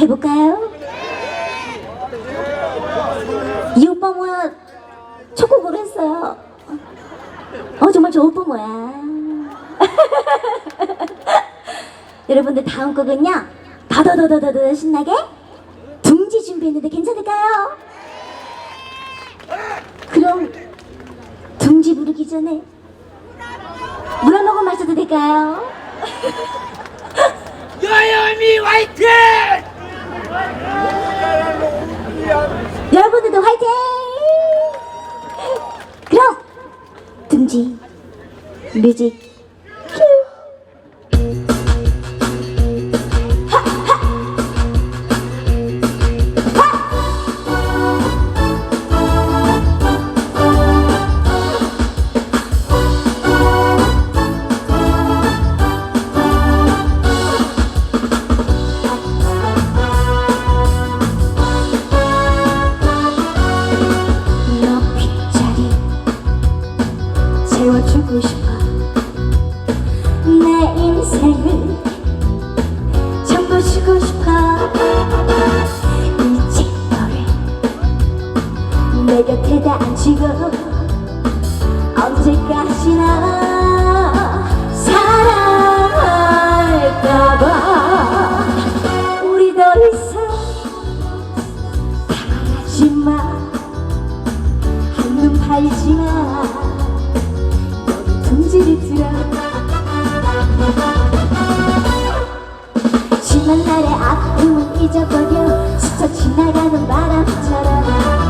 해볼까요? 이 오빠 뭐야 초코볼 했어요 어 정말 저 오빠 뭐야 여러분들 다음 곡은요 더더더더더 신나게 둥지 준비했는데 괜찮을까요? 그럼 둥지 부르기 전에 물 한 모금 마셔도 될까요? 여여미 화이팅! 여러분들도 화이팅! 그럼 둥지 뮤직 내 곁에 다 앉히고 언제까지나 사랑할까봐 우리 더 이상 사랑하지마. 한눈 팔지마. 너도 둥지를 들어. 심한 날의 아픔은 잊어버려. 스쳐 지나가는 바람처럼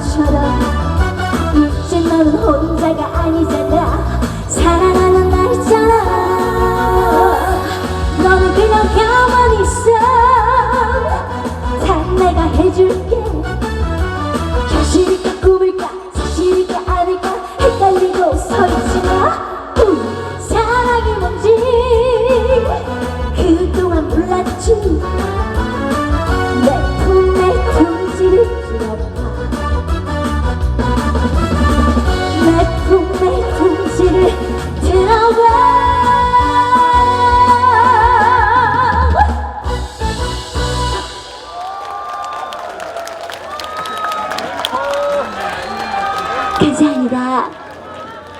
지 感谢你吧。